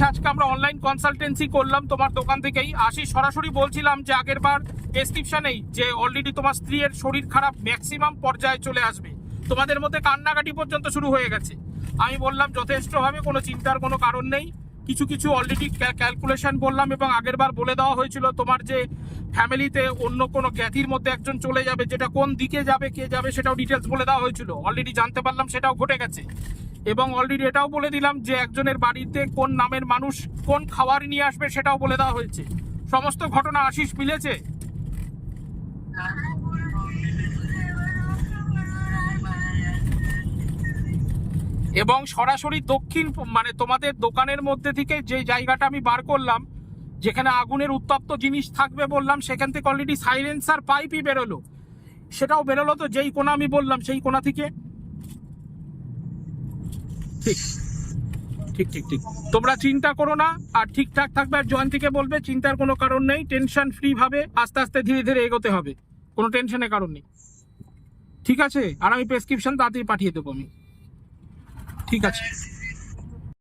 আজকে আমরা online consultancy করলাম তোমার দোকান থেকেই। আসি সরাসরি বলছিলাম যে আগের বার ডেসক্রিপশনেই যে অলরেডি তোমার স্ত্রীর শরীর খারাপ ম্যাক্সিমাম পর্যায়ে চলে আসবে। তোমাদের মধ্যে কান্নাকাটি পর্যন্ত শুরু হয়ে গেছে। আমি বললাম, যথেষ্টভাবে কোনো চিন্তার কোনো কারণ নেই। কিছু কিছু অলরেডি ক্যালকুলেশন বললাম এবং আগের বার বলে দেওয়া হয়েছিল তোমার যে ফ্যামিলিতে অন্য কোনো জ্ঞাতির মধ্যে একজন চলে যাবে, যেটা কোন দিকে যাবে, কে যাবে সেটাও ডিটেলস বলে দেওয়া হয়েছিল। অলরেডি জানতে পারলাম, সেটাও ঘটে গেছে। এবং অলরেডি এটাও বলে দিলাম যে একজনের বাড়িতে কোন নামের মানুষ কোন খাবার নিয়ে আসবে সেটাও বলে দেওয়া হয়েছে। সমস্ত ঘটনা আশিস মিলেছে? এবং সরাসরি দক্ষিণ মানে তোমাদের দোকানের মধ্যে থেকে যে জায়গাটা আমি বার করলাম, যেখানে আগুনের উত্তপ্ত জিনিস থাকবে বললাম, সেখান থেকে অলরেডি সাইলেন্সার পাইপই বেরোলো। সেটাও বেরোলো তো যেই কোনা আমি বললাম, সেই কোনা থেকে? ঠিক। ঠিক ঠিক ঠিক। তোমরা চিন্তা করো না, আর ঠিকঠাক থাকবে, আর জয়ন্তীকে বলবে, চিন্তার কোনো কারণ নেই, টেনশন ফ্রি ভাবে আস্তে আস্তে ধীরে ধীরে এগোতে হবে। কোনো টেনশনের কারণ নেই। ঠিক আছে? আর আমি প্রেসক্রিপশন তাড়াতাড়ি পাঠিয়ে দেবো আমি। ঠিক আছে।